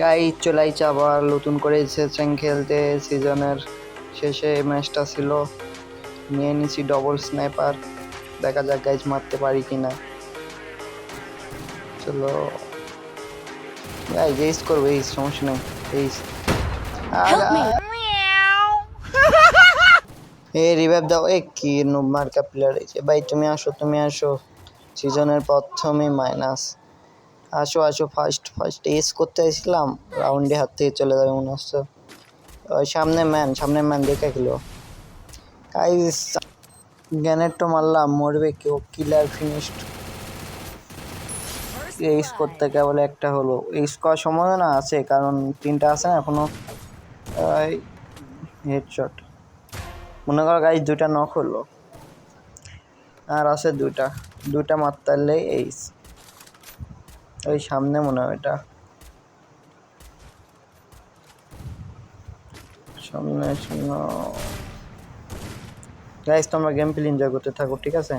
গাই চলে আইছে আবার নতুন করে এসেছেন খেলতে সিজনের শেষে ম্যাচটা ছিল। নিয়ে নিছি ডবল স্নাইপার দেখা যাক গাইজ মারতে পারি কি না চলো। গাইজ এইস করব এইস সমস্যা নেই এইস এ রিভাইভ দাও এ কি মার্কা প্লেয়ার ভাই তুমি আসো তুমি আসো। সিজনের প্রথমে মাইনাস আসো আসো ফার্স্ট ফার্স্ট এস করতে এসেছিলাম রাউন্ডে হাত থেকে চলে যাবে মনে হচ্ছে। ওই সামনে ম্যান সামনে ম্যান দেখে গেলো গাইস গ্যানেট তো মারলাম, মরবে কেউ কিলার ফিনিশড এইস করতে কেবল একটা হলো। এইস করার সম্ভাবনা আছে, কারণ তিনটা আছে না এখনও। হেডশট মনে করো গাইজ দুইটা নক হলো। আর আছে দুইটা। দুইটা মারতে পারলেই এইস ওই সামনে মনে হয় এটা। সামনে সামনে গাইজ তোমরা গেম প্লে এনজয় করতে থাকো, ঠিক আছে?